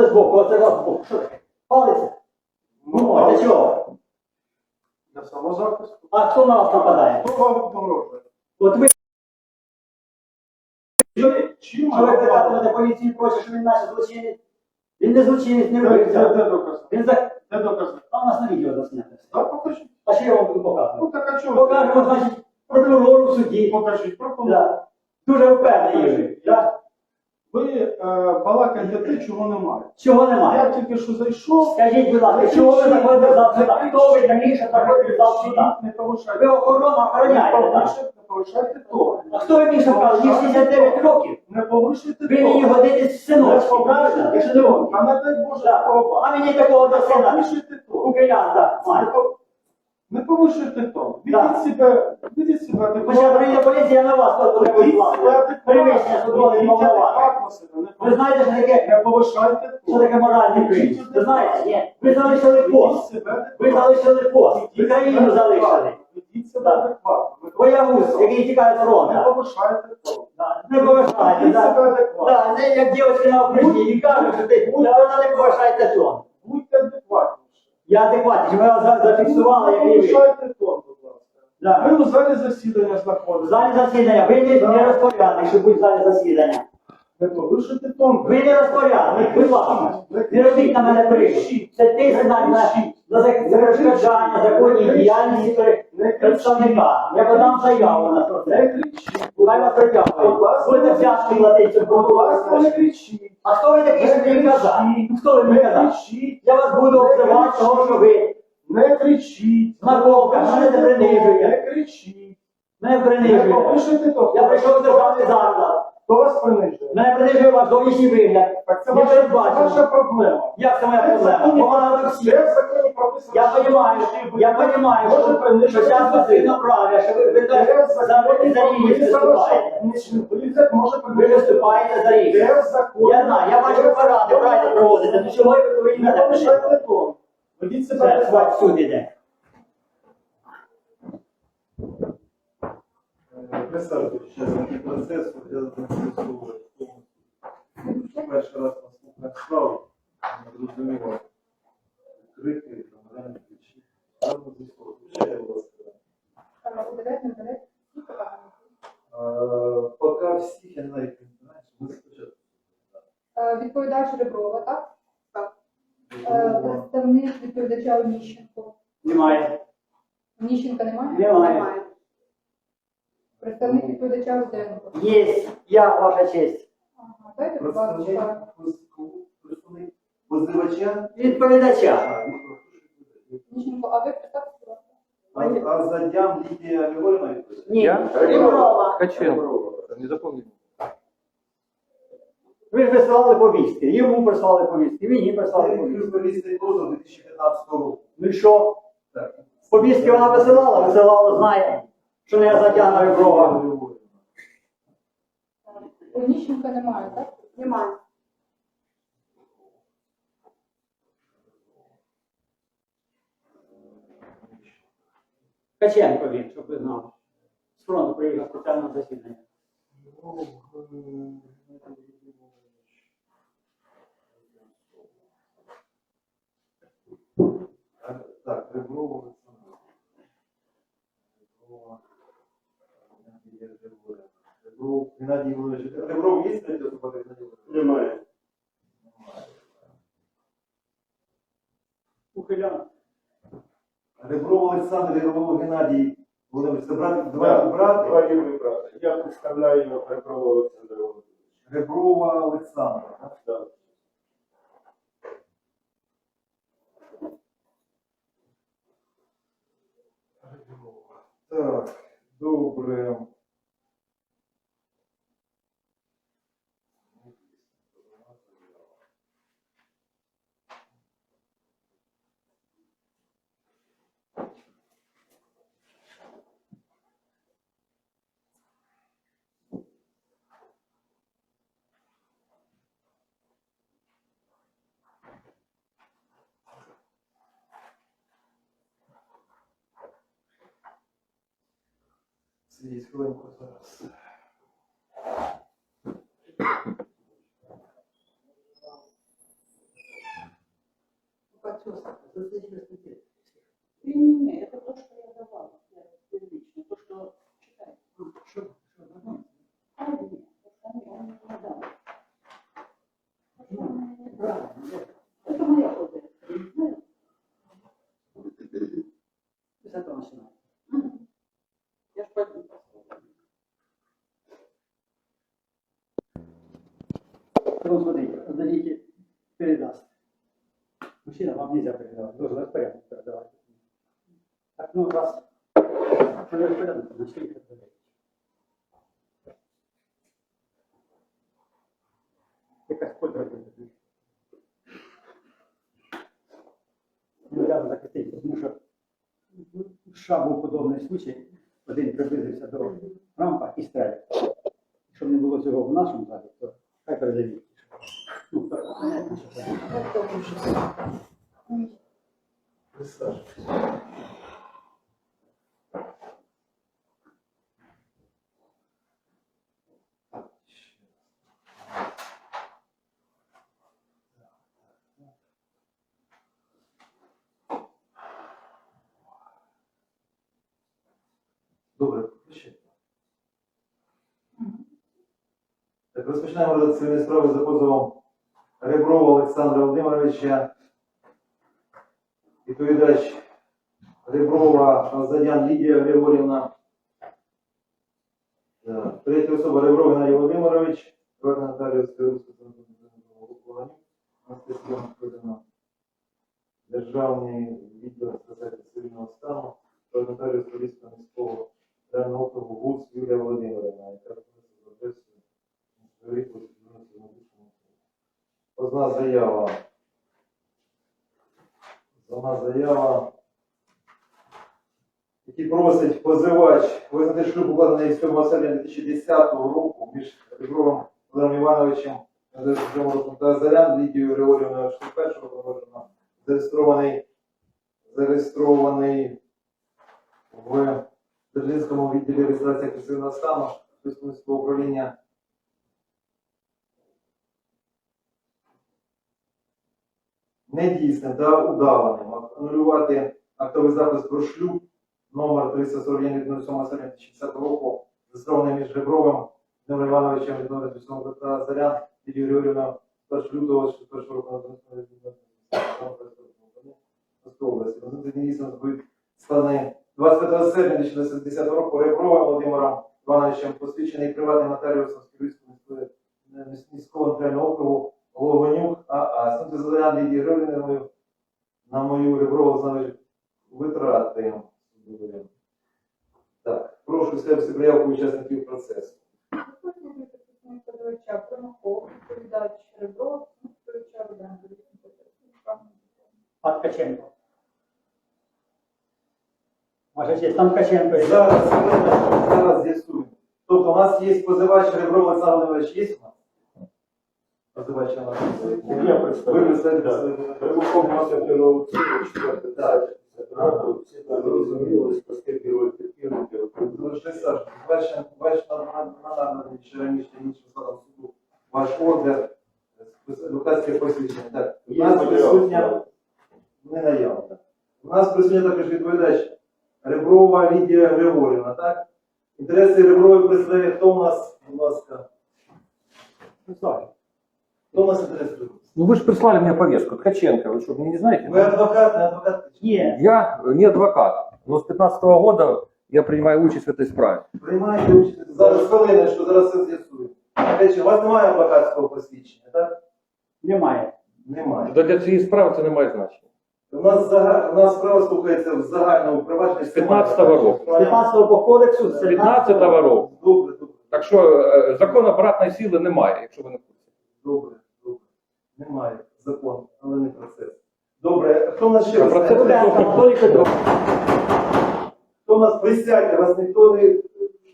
оце збоку, оце збоку. Що таке? Палиться? Ну, для чого? Для самозахисту. А хто на вас нападає? Хто вам погрожує? От ви Чим що ви питатимете поліції прочі, що він наш злочинець? Він не злочинець, не Де, де, вбивця. де докази? Він за... Де докази? А у нас на відео заснято. Так, покажіть. А що я вам буду показувати? Ну так а чому? Покажемо, значить, прокурору в суді. Покажіть, прокурор. Да. Дуже впевнений. Да. Ви е, балакаєте те, чого немає. Чого немає? Я тільки що зайшов. Скажіть, будь ласка, чого ви заходите за сюди? Хто ви що заходите за сюди? Не повишайте. Ви охорону Не охороняєте, так? не повишайте тон. А хто ви більше вказав? Мені 69 років. Не повишайте Ви мені тон. годитесь в синочки, правильно? Не. А не дай Боже, Да. такого. А мені такого до Не сина. повишайте тон. Україн, так. Не Не повишуйте тон. Да. Ведіть себе, ведіть себе Хоча прийде поліція на вас, то буде Ведіть себе адекватно себе. Ви знаєте, що таке, Не повишайте що тон. таке моральний кризис? Ви знаєте? Ні. Ви залишили Ведіть пост. себе Ви адекватно. залишили пост. Ви країну залишили. Ведіть себе Так. адекватно. Боягуз, який тікає з Не фронта. повишайте тон. Не повишайте, Ведіть себе так. адекватно. Так, не як дівчина на окружні і кажуть, що ти, «Да вона не повишайте тон. Я адекватний, ми вас за- зафіксували, Не який ви. повишайте тон, будь ласка. Да. Ви у залі засідання В залі засідання, ви не, не розпорядник, що будь в залі засідання. Не повишуйте тон. Ви не розпорядник, будь ласка. Не робіть на мене прийшли. Це ти знак на, на зак- за перешкоджання законній діяльності пере- представника. Я подам заяву на про Не це. кричіть. Хай вас притягують. Будете взятки платити цим Будь ласка, не кричіть. А хто ви такий, щоб мені казав? Ну, Хто ви мені казав? кричіть. Я вас буду обзивати, того, що ви Не кричіть. Знаковка, мене не принижує. Не кричіть. мене Не повишуйте. Я прийшов державний заклад. Хто вас принижує? Мене принижує ваш зовнішній вигляд. Так це Не ваша, це ваша проблема. Як це моя Це в проблема? законі- Погано всіх. Це в законі прописано. Я що понимаю, ви я понимаю, Може що, принижувати що зараз людину. потрібно правильно, що ви, ви Це даже в за, законі за рівність прописано, виступаєте. що вигляд може Ви принижувати. виступаєте за рівність. Це в законі. Я знаю, я бачу поради, правильно проводите, ну чого ви повинні Не тон. Ведіть себе адекватно. хватить, суд іде. Представте, що такий процес, я застосовую перший раз на слухах не зрозуміло, крики, там. Там не зійшло. Ще я вас Е, Поки всіх, я навіть не знаю, що ми спочатку. Е, Відповідач Реброва, так? Так. Е, Представник відповідача Оніщенко. Немає. Оніщенка немає? Немає. Представник відповідача Руденко. Є, я, ваша честь. Ага, дайте, будь Представник ласка. позивача- представник позивача, Відповідача. а, ну, ви представте, будь ласка. а, а задям Лідія відповідає? Ні. Я? Реброва. Не запомнил. Ви ж прислали повістки, йому прислали повістки, мені прислали Це повістки. позов 2015 року. Ну і що? Так. Повістки вона висилала, висилала, знає, що не я затягну Реброва. Оніщенка немає, так? Немає. Каченко він, щоб ви знали. З фронту приїхав спеціально засідання. Так, Реброва Олександр. Реброва Геннадій Григорівна. Ребров Геннадій Іванович. Ребров є третя особа Геннадій Іванович? Немає. Ухилян. Ребров Олександр і Ребров Геннадій Володимирович. Це брат, два Да, брати? Двоюрідний брат. Я представляю Реброва Олександра Володимировича. Реброва Олександра. так? Так. Так, добре. Свій хвилинку зараз. Подчувствовать, это то, что Якась. Ну, я захистити, тому що в США був подобний случай, один приблизився до Трампа і стріляв. Щоб не було цього в нашому залі, то хай передають. Ну, так, Добре, включіть. Так, розпочинаємо розгляд цивільної справи за позовом Реброва Олександра Володимировича. Відповідач Реброва Назадян Лідія Григорівна. Третя особа Ребров Геннадій Володимирович. Приватна нотаріус Київського Анастасія Миколаївна. Державний відділ цивільного стану. Приватна нотаріус міського округу ГУЦ Юлія Володимирівна, яка з адресою Медичного. Позна заява. Позна заява. Який просить позивач визнати шлюб укладений 7 серпня 2010 року між Ребровим Володимиром Івановичем та Зарян Лідією Григорівною 41 проводжено зареєстрований зареєстрований в Держинському відділі реєстрації агресивного стану Спецкомісського управління недійсним та удаваним. Анулювати актовий запис про шлюб номер 341 від 07 серпня 2010 року, зареєстрований між Ребровим Дмитром Івановичем від 07 та Зарян Лідією Григорівною 1 лютого 6 року на області. Вони недійсно будуть складені 25 серпня 2010 року Ребровим Володимиром Івановичем посвідчений приватним нотаріусом Скірівського міського нотаріального округу Логонюк АА. Сам Зарян Лідії Григорівною на мою Реброву Олександрович витрати. Так, прошу склепси заявку учасників процесу. Ткаченко. Ваша там Ткаченко. є. Зараз, хвилиночку, зараз з'ясуємо. Тобто у нас є позивач Ребров Олександр є у нас? Позивач у нас. Я представляю. Ви представляєте Да. свою- Рибаков мав піну четверте. Всі так зрозуміли, оскільки роль підкинути. Залиште Саш, на на ще раніше іншим складом суду ваш ордер, адвокатське посвідчення. Так, у Є нас матеріал присутня не наявно. У нас присутня також відповідач Реброва Лідія Григорівна, так? Інтереси Ребрової представляє хто у нас, будь ласка? Представте. Хто у нас інтереси? Ну вы же прислали мне повестку. Ткаченко, вы что, мне не знаете? Ви адвокат, не адвокат? Є. Я не адвокат, но с 15 года я принимаю участь в этой справе. Приймаєте участь. Зараз хвилиночку, зараз все з'ясую. Речі, у вас немає адвокатського посвідчення, так? Немає. Немає. Для цієї справи це не має значення. У нас, зага... у нас справа слухається в загальному провадженні. З 15-го року. З 15 по кодексу, з 15-го року. Добре, добре, Так що е, закон обратної сили немає, якщо ви не курсі. добре, добре. Немає закон, але не процес. Добре, хто у нас ще раз? процес Руденко, Анатолій Петрович. Хто у нас присядьте, вас ніхто не,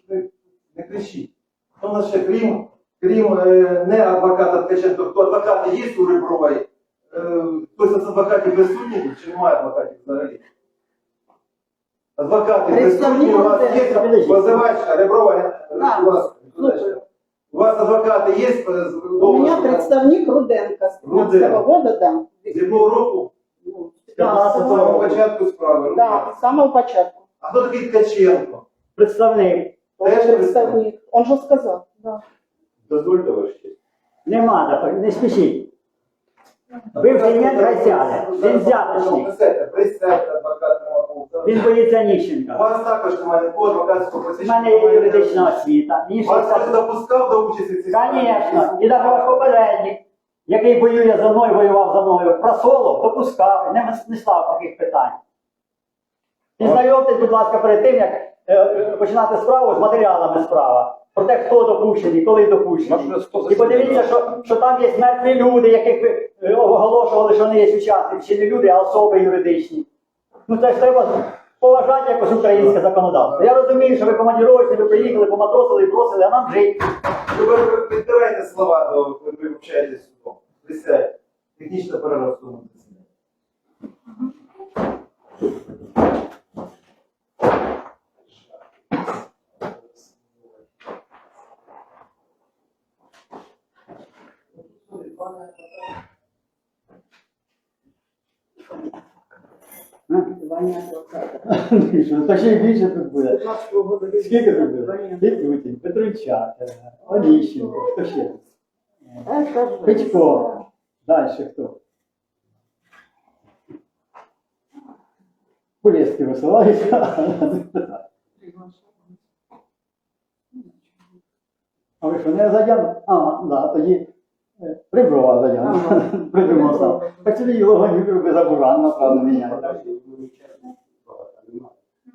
не, не кричить. Хто у нас ще, крім, крім е, не адвоката Ткаченко, хто адвокати є у Ребрової? Е, хтось з адвокатів присутній тут, чи немає адвокатів взагалі? Адвокати присутні, у вас є позивач Реброва, Да. будь ласка, відповідачка. У вас адвокати є? з- У меня представник Руденко с 15 Руденко. года, да. З якого року? Ну, с 15 З самого початку справи. Да, з самого початку. А хто такий Ткаченко? Представник. Он Теж представник. Он же сказав. Да. Дозвольте ваш честь. Нема, не спішіть. Бивший мент райсяде. Він взяточник. Присядьте, присядьте, адвокат Тримаков. Він боїться У Ніщенка. вас також немає по адвокатського У посвідчення. мене є юридична освіта. Мені Вас хтось допускав до участі в цій? Звісно, і навіть ваш попередник, який воює за мною, воював за мною, просолов, допускав, не, не став таких питань. І знайомтесь, будь ласка, перед тим, як е, е, починати справу з матеріалами справа. Про те, хто допущений, коли допущений. І подивіться, що, що там є мертві люди, яких ви е, оголошували, що вони є учасники, чи не люди, а особи юридичні. Ну це ж треба поважати якось українське законодавство. Я розумію, що ви командіровочні, ви приїхали, поматросили і просили, а нам жити. Ви ви підбирайте слова, до, ви з судом. Присядьте. Технічна перерва в засіданні. Адвоката. Та ще й більше тут буде. Скільки тут буде? Вітутін, Петручак, Оліщенко, хто ще? Е. Петько. Далі хто? Полєстки висилаються. А ви що, не Задян? А, да, тоді Реброва Задян. Придумав сам. Так собі його гоню без забуран, направду міняє.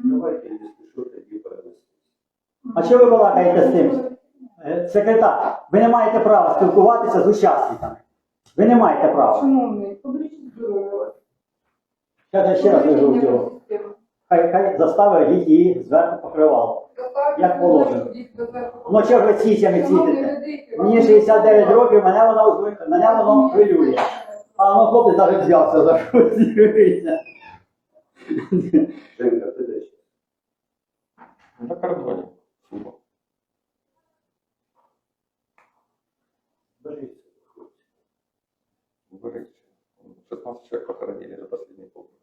Давайте, тоді перенести. А що ви балакаєте з тим? Е, Секретар, ви не маєте права спілкуватися з учасниками. Ви не маєте права. Шановний, публічне здоров'я. Я ще раз вижу цього. Хай, хай застави їх її зверху покривало. Як положено. Ну чого ж ви сісями цітите? Мені 69 років, мене воно, мене воно хвилює. А ну хлопець навіть взявся за щось. Женька, ти? На кордоні. Сума. Беріться. Беріть. 16 человек похоронили за последний полгода.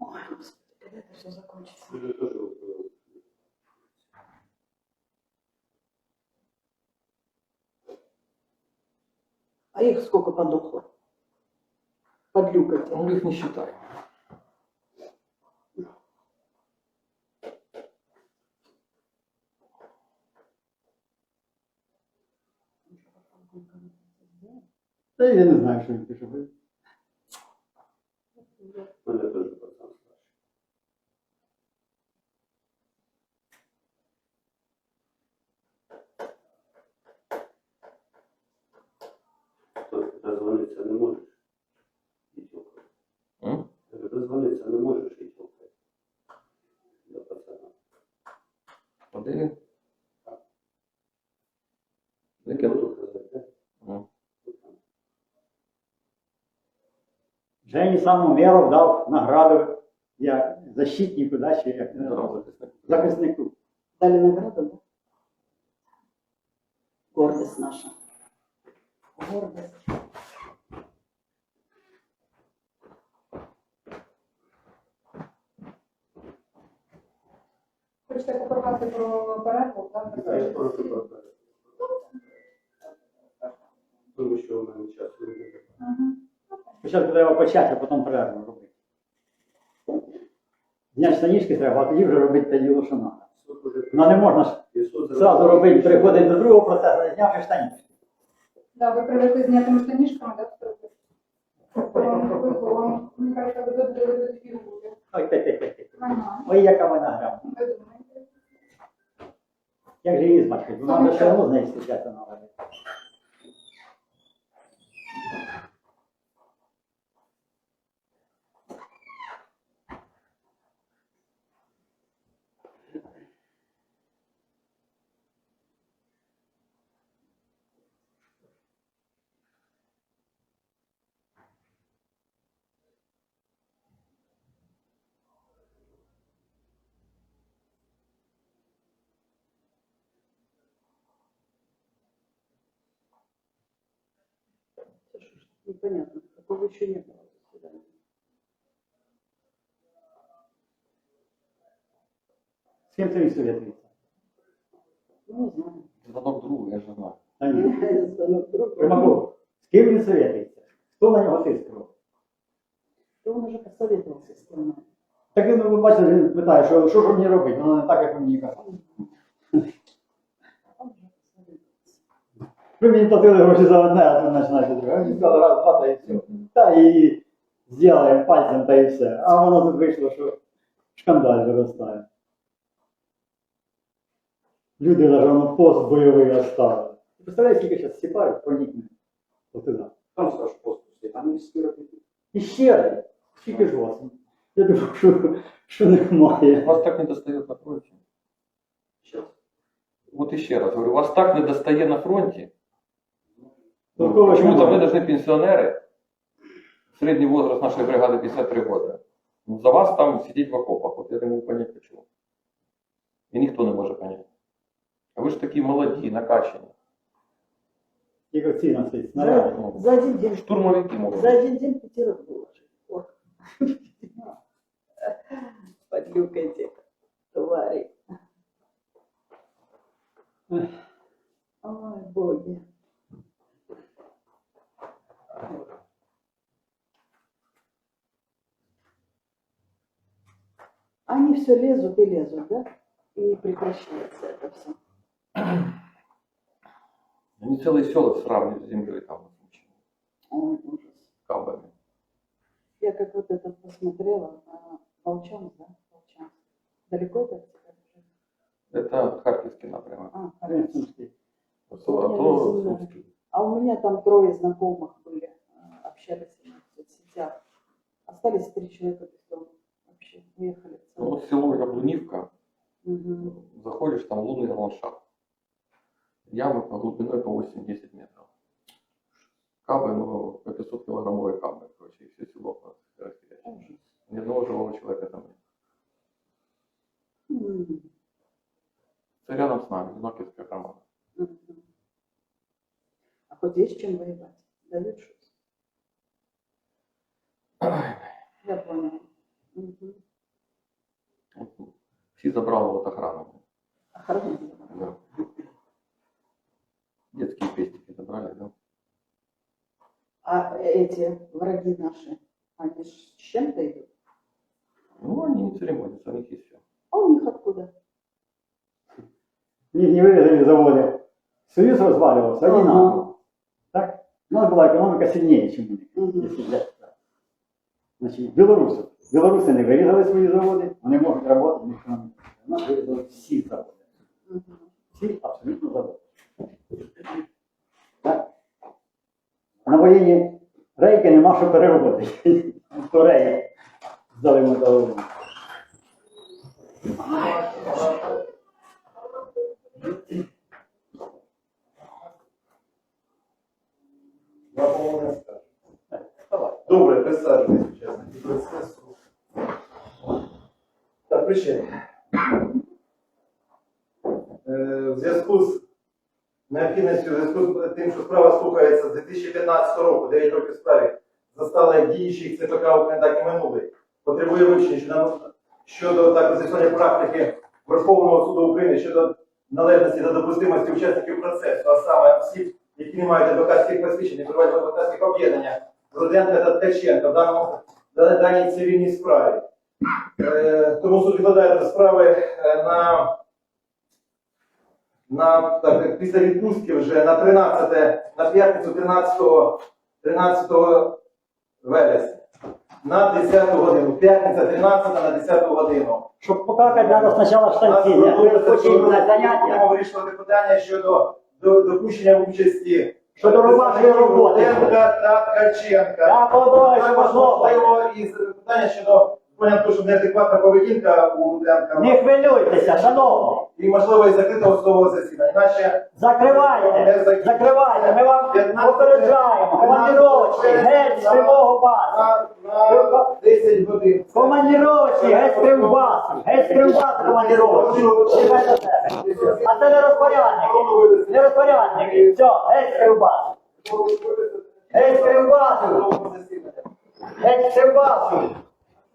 Ой, Господи, когда это все закончится? А их сколько подохло? Подлюкать. Ну, их не считай. Та я не знаю, що він пише. У мене теж пацан старший. Тобто дозвонитися не можеш. І тюкай. М? Дозвонитися не можеш і тюкай. До пацана. А де він? Я він? буду казати, М. Жені саму Меров дав награду як защитнику, да, чи як захиснику. Дали награду, да? Гордость наша. Гордость. Попробувати про перерву, так? Я прошу про це. Тому що в мене часу немає. Мгм. Спочатку треба почати, а потім перерву робити. Зняти штанішки треба, а тоді вже робити те діло, що треба. Ну не можна ж зразу робити, переходити до другого процесу, не знявши штанішки. Да, ви привикли з знятими штанішками, так? мені кажеться, ви тут були до буде. Ой, те, те, те, те. Ага. Ой, яка вона грама. Як же її змачити? Вона все одно з нею зустрічатися треба. Непонятно, такого еще не было. заседания. З ким це він совєтується? Ну, не знаю. Звонок другу, я же знаю. Та ні. Звонок другу. Примаков, з ким він совєтується? Хто на нього тиск робить? То он уже посоветовался с кем. Так він, ви бачите, він питає, що, що ж мені робити? Воно не так, як ви мені казали. Он уже посоветовался. Ви мені платили гроші за одне, а ви починаєте друге. А Він сказав раз, два, та і все. Та і зробимо пальцем, та і все. А воно тут вийшло, що шкандаль виростає. Люди навіть воно пост бойовий оставили. Ти Представляєш, скільки зараз сіпають, проникне. От туди. Там скажу поступки, там міські робити. І ще раз, скільки ж вас? Я думаю, що, що немає. Вас так не достает на фронте. Щас. Вот еще раз говорю, вас так не достает на фронте. Ну, Такого Почему-то немає. мы должны пенсионеры, средний возраст нашей бригады 53 года, ну, за вас там сидеть в окопах. Вот я не могу понять почему. И никто не может понять. А вы же такие молодые, накачанные. Тільки ці носить За, снаряди. за один день. Штурмовики могут. За один день пятерых выложили. О. Подлюкайте, твари. Все лезут и лезут, да? И не прекращается это все. Они целые села сравнивают с землей там, Ой, ужас. кабами. Я как вот это посмотрела, а, Волчанск, да? Волчанск. Далеко это от тебя? Это Харьковский напрямок. А, Харьков. Ринсенський. А то, а Сумский. А у меня там трое знакомых были, а, общались в соцсетях. Остались три человека. Вообще уехали в Ну, вот село Яблунивка, Мгм. заходишь, там лунный ландшафт. Ямы по глубиной по 8-10 метров. Кабы, ну, по 500 килограммовые кабы, короче, и все село. Ужас. Ни одного живого человека там нет. М. Это рядом с нами, Нокетская громада. А хоть есть чем воевать? Дают что Я поняла. Мгм. Вот, Все забрали вот охрану. Охрана. Да. Детские пестики забрали, да? А эти враги наши, они ж с чем-то идут? Ну, они не церемонятся, у них есть все. А у них откуда? Їх не вирізали заводи. Союз розвалювався, Ага. одинаково. Так? У нас була економіка сильніше, ніж у них. Мгм. якщо взяти так. Значить, білоруси. Білоруси не вирізали свої заводи, вони можуть працювати в економіці. Всі заводи. Всі абсолютно заводи. На воєнні рейки нема що переробити. Рейки здали скажу. Добре, учасники Так, причини. Е, В зв'язку з необхідністю, в зв'язку з тим, що справа слухається з 2015 року, 9 років справі, застала діючих ЦПК України, так і минулий, потребує вивчення щодо, так з'ясування практики Верховного суду України щодо належності та допустимості учасників процесу, а саме осіб, які не мають адвокатських посвідчень, і в адвокатських об'єднаннях, Руденка та Ткаченка в даному даній цивільній справі. Е, тому суд відкладає до справи е, на, на так, після відпустки вже на 13, на п'ятницю 13, 13 вересня. На 10 годину. П'ятниця 13 на 10 годину. Щоб покакати, треба спочатку штанці. Ви хочете на заняття. Будемо вирішувати питання щодо до, допущення участі Щодо вашої роботи. Руденка та Ткаченка. Що Також послухаю. можливо і питання щодо поняття того, що неадекватна поведінка у Руденка. Не хвилюйтеся, шановні. І можливо і закритого судового засідання. Іначе Закривайте, закривайте, ми вам попереджаємо. Командировочі, геть з тривогу базу. на, на 10 годин. Командировочі, геть з тривбасу. Геть з тривбасу командировочі. Чекай. А це не розпорядники. Не розпорядники. Все, геть з тривбасу. Геть Кривбасу! Судового засідання. Геть Кривбасу! Заяву, заяву.